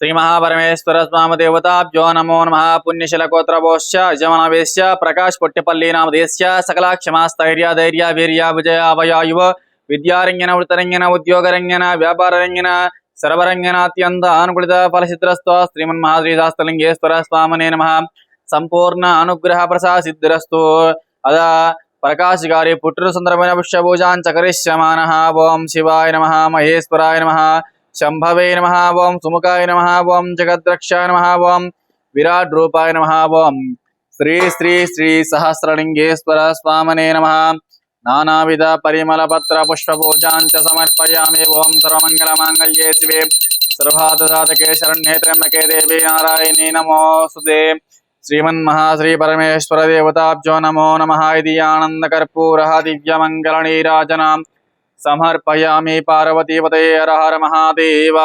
శ్రీ మహాపరమేశ్వర స్వామి దేవతాభ్యో నమో నమ. పుణ్యశిలకోత్రభోశ్చ యజమనవేశ్య ప్రకాశ్ పొట్టిపల్లి నామదేశ్య సకల క్షమాస్థైర్య ధైర్య వీర్య విజయ అవయాయువ విద్యారంగన వృతరంగన ఉద్యోగరంగన వ్యాపారరంగన సర్వరంగన అత్యంత అనుకూలిత ఫలసిద్రస్వ శ్రీమన్మహాశ్రీదాస్తలింగేశ్వర స్వామనే నమ. సంపూర్ణ అనుగ్రహ ప్రసాద సిద్ధిరస్తు అదా ప్రకాశ్ గారి పుట్టిన సందర్భమైన పుష్పభూజాన్ చకరిష్యమాన ఓం శివాయ నమ. మహేశ్వరాయ నమ. శంభవే నమ ఓం సుముఖాయ నమ ఓం జగద్రక్షాయ నమ ఓం విరాట్ రూపాయ నమ ఓం శ్రీ శ్రీ శ్రీ సహస్రలింగేశ్వర స్వామనే నమ. నానావిధ పరిమళ పత్ర పుష్ప పూజాంచ సమర్పయామి. ఓం సర్వమంగళ మాంగళ్యే శివే. సర్వాదకే శరణ్యే త్ర్యంబకే దేవి నారాయణీ నమోస్తుతే శ్రీమన్మహాశ్రీ పరమేశ్వర దేవతాబ్జో నమో నమ. ఇది ఆనందకర్పూర. దివ్యమంగళ സമർപ്പയാമി പാർവതീപതേ ഹര മഹാദേവ